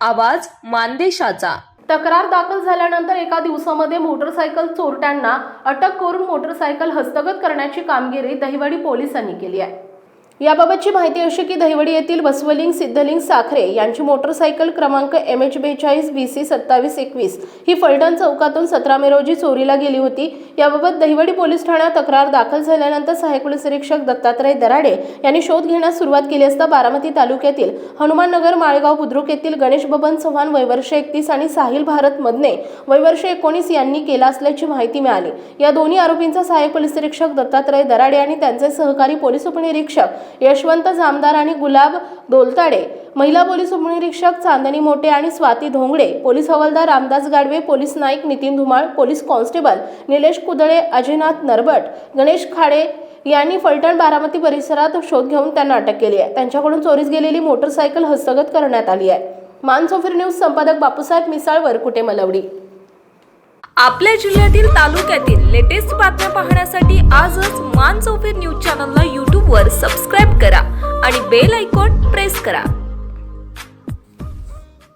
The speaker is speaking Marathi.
आवाज मानदेशाचा. तक्रार दाखल झाल्यानंतर एका दिवसामध्ये मोटरसायकल चोरट्यांना अटक करून मोटरसायकल हस्तगत करण्याची कामगिरी दहिवडी पोलिसांनी केली आहे. याबाबतची माहिती अशी की दहिवडी येथील बसवलिंग सिद्धलिंग साखरे यांची मोटरसायकल क्रमांक एम एच बेचाळीस बी सी सत्तावीस एकवीस ही फलटण चौकातून सतरा मे रोजी चोरीला गेली होती. याबाबत दहिवडी पोलीस ठाण्यात तक्रार दाखल झाल्यानंतर सहाय्यक पोलीस निरीक्षक दत्तात्रय दराडे यांनी शोध घेण्यास सुरुवात केली असता बारामती तालुक्यातील हनुमाननगर माळगाव बुद्रुक येथील गणेश बबन चव्हाण वयवर्ष एकतीस आणि साहिल भारत मदने वयवर्ष एकोणीस यांनी केला असल्याची माहिती मिळाली. या दोन्ही आरोपींचा सहाय्यक पोलीस निरीक्षक दत्तात्रय दराडे आणि त्यांचे सहकारी पोलीस उपनिरीक्षक यशवंत जामदार आणि गुलाब दोलताडे महिला पोलीस उपनिरीक्षक चांदणी मोटे आणि स्वाती धोंगडे पोलीस हवालदार रामदास गाडवे पोलीस नाईक नितीन धुमाळ पोलीस कॉन्स्टेबल निलेश कुदळे अजिनाथ नरबट गणेश खाडे यांनी फलटण बारामती परिसरात शोध घेऊन त्यांना अटक केली आहे. त्यांच्याकडून चोरीस गेलेली मोटरसायकल हस्तगत करण्यात आली आहे. मानसोफिर न्यूज संपादक बापूसाहेब मिसाळ वरकुटे मलवडी. आपल्या जिल्ह्यातील तालुक्यातील लेटेस्ट बातम्या पाहण्यासाठी आजच मान न्यूज चॅनलला यूट्यूबवर बेल आयकॉन प्रेस करा.